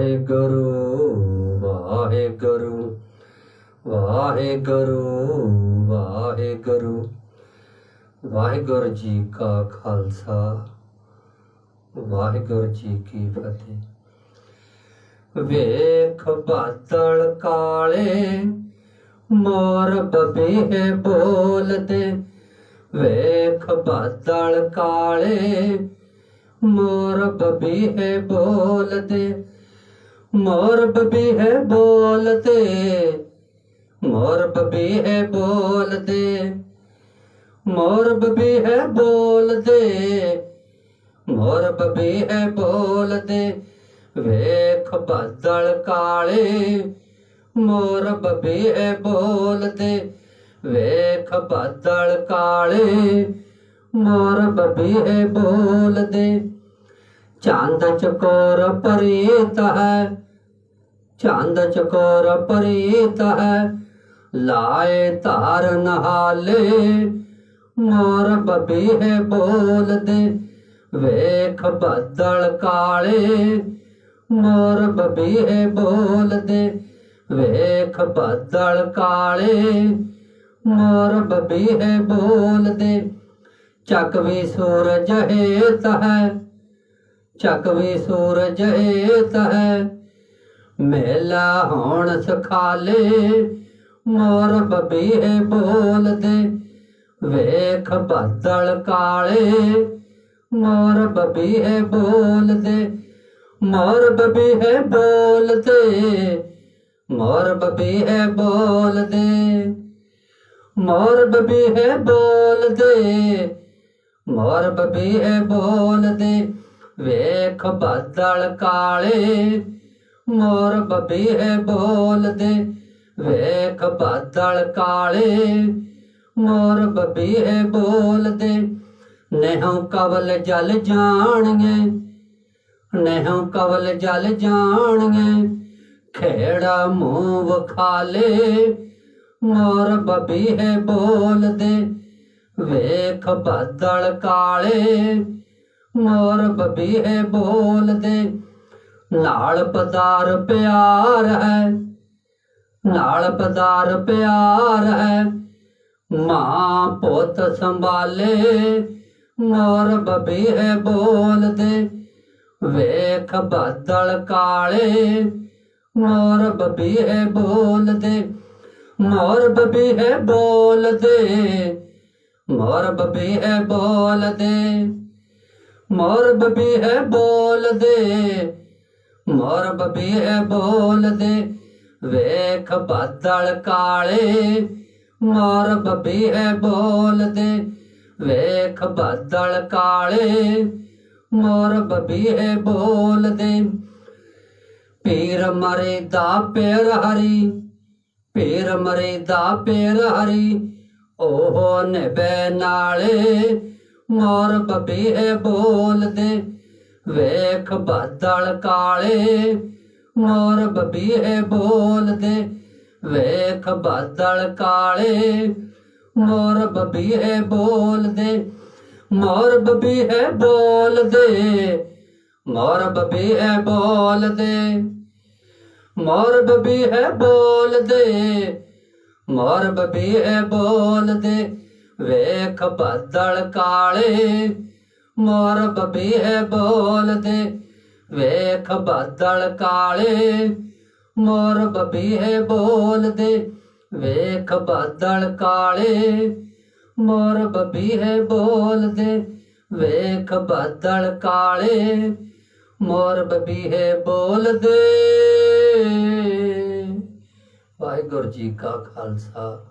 ਵਾਹਿਗੁਰੂ ਵਾਹਿਗੁਰੂ ਵਾਹਿਗੁਰੂ ਵਾਹਿਗੁਰੂ। ਵਾਹਿਗੁਰੂ ਜੀ ਕਾ ਖਾਲਸਾ, ਵਾਹਿਗੁਰੂ ਜੀ ਕੀ ਫਤਿਹ। ਵੇਖ ਬਾਦਲ ਕਾਲੇ, ਮੋਰ ਬਬੀਹੇ ਬੋਲਦੇ। ਵੇਖ ਬਾਦਲ ਕਾਲੇ, ਮੋਰ ਬਬੀਹੇ ਬੋਲਦੇ। ਮੋਰ ਬਬੀਹੇ ਬੋਲਦੇ, ਮੋਰ ਬਬੀਹੇ ਬੋਲਦੇ, ਮੋਰ ਬਬੀਹੇ ਬੋਲਦੇ, ਮੋਰ ਬਬੀਹੇ ਬੋਲਦੇ, ਵੇਖ ਬੱਦਲ ਕਾਲੇ, ਮੋਰ ਬਬੀਹੇ ਬੋਲਦੇ, ਵੇਖ ਬੱਦਲ ਕਾਲੇ, ਮੋਰ ਬਬੀਹੇ ਬੋਲਦੇ। ਚੰਦ ਚਕੋਰ ਪਰੀਤ ਹੈ, ਚੰਦ ਚਕੋਰ ਪਰੀਤ ਹੈ। ਲਾਏ ਧਾਰ ਨਹਾਲੇ, ਮੋਰ ਬਬੀਹੇ ਬੋਲਦੇ, ਵੇਖ ਬੱਦਲ ਕਾਲੇ। ਮੋਰ ਬਬੀਹੇ ਬੋਲਦੇ, ਵੇਖ ਬੱਦਲ ਕਾਲੇ। ਮੋਰ ਬਬੀਹੇ ਬੋਲਦੇ, ਚੱਕ ਵੀ ਸੂਰਜ ਹੇਤ ਹੈ। ਚੱਕ ਵੀ ਸੂਰਜ ਹੇਤ ਹੈ ਮੇਲਾ ਹੋਣ ਸਖਾਲੇ, ਮੋਰ ਬਬੀਹੇ ਬੋਲਦੇ, ਵੇਖ ਬੱਦਲ ਕਾਲੇ, ਮੋਰ ਬਬੀਹੇ ਬੋਲਦੇ, ਮੋਰ ਬਬੀਹੇ ਬੋਲਦੇ, ਮੋਰ ਬਬੀਹੇ ਬੋਲਦੇ, ਮੋਰ ਬਬੀਹੇ ਬੋਲਦੇ, ਮੋਰ ਬਬੀਹੇ ਬੋਲਦੇ। ਵੇਖ ਬੱਦਲ ਕਾਲੇ, ਮੋਰ ਬਬੀਹੇ ਬੋਲਦੇ। ਵੇਖ ਬੱਦਲ ਕਾਲੇ, ਮੋਰ ਬਬੀਹੇ ਬੋਲਦੇ। ਨਹਿਉ ਕਵਲ ਜਲ ਜਾਣਗੇ, ਨਹਿਉ ਕਵਲ ਜਲ ਜਾਣਗੇ। ਖੇੜਾ ਮੂੰਹ ਵਖਾਲੇ, ਮੋਰ ਬਬੀਹੇ ਬੋਲਦੇ। ਵੇਖ ਬੱਦਲ ਕਾਲੇ ਮੋਰ ਬਬੀਹੇ ਬੋਲਦੇ, ਨਾਲ ਪਦਾਰ ਪਿਆਰ ਹੈ, ਨਾਲ ਪਦਾਰ ਪਿਆਰ ਹੈ, ਮਾਂ ਪੁੱਤ ਸੰਭਾਲੇ, ਮੋਰ ਬਬੀਹੇ ਬੋਲਦੇ, ਵੇਖ ਬੱਦਲ ਕਾਲੇ, ਮੋਰ ਬਬੀਹੇ ਬੋਲਦੇ, ਮੋਰ ਬਬੀਹੇ ਬੋਲਦੇ, ਮੋਰ ਬਬੀਹੇ ਬੋਲਦੇ। ਮੋਰਬ ਵੀ ਹੈ ਬੋਲਦੇ, ਮੋਰਬ ਵੀ ਹੈ ਬੋਲਦੇ। ਵੇਖ ਬੱਦਲ ਕਾਲੇ ਮੋਰ ਬਬੀਹੇ ਬੋਲਦੇ। ਵੇਖ ਬੱਦਲ ਕਾਲੇ, ਮੋਰਬ ਵੀ ਹੈ ਬੋਲਦੇ। ਪੀਰ ਮਰੇ ਦਾ ਪੇਰ ਹਰੀ, ਪੀਰ ਮਰੇ ਦਾ ਪੇਰ ਹਰੀ, ਉਹ ਨਿਬੇ ਨਾਲੇ। ਮੋਰ ਬਬੀਹੇ ਬੋਲਦੇ, ਵੇਖ ਬੱਦਲ ਕਾਲੇ। ਮੋਰ ਬਬੀਹੇ ਬੋਲਦੇ, ਵੇਖ ਬੱਦਲ ਕਾਲੇ। ਮੋਰ ਬਬੀਹੇ ਬੋਲਦੇ, ਮੋਰ ਬਬੀਹੇ ਬੋਲਦੇ। ਮੋਰ ਬਬੀਹੇ ਬੋਲਦੇ, ਮੋਰ ਬਬੀਹੇ ਬੋਲਦੇ। ਮੋਰ ਬਬੀਹੇ ਬੋਲਦੇ ਵੇਖ ਬੱਦਲ ਕਾਲੇ ਮੋਰ ਬਬੀਹੇ ਬੋਲਦੇ। ਵੇਖ ਬੱਦਲ ਕਾਲੇ ਮੋਰ ਬਬੀਹੇ ਬੋਲਦੇ। ਵੇਖ ਬੱਦਲ ਕਾਲੇ ਮੋਰ ਬਬੀਹੇ ਬੋਲਦੇ। ਵੇਖ ਬੱਦਲ ਕਾਲੇ ਮੋਰ ਬਬੀਹੇ ਬੋਲਦੇ। ਵਾਹਿਗੁਰੂ ਜੀ ਕਾ ਖਾਲਸਾ।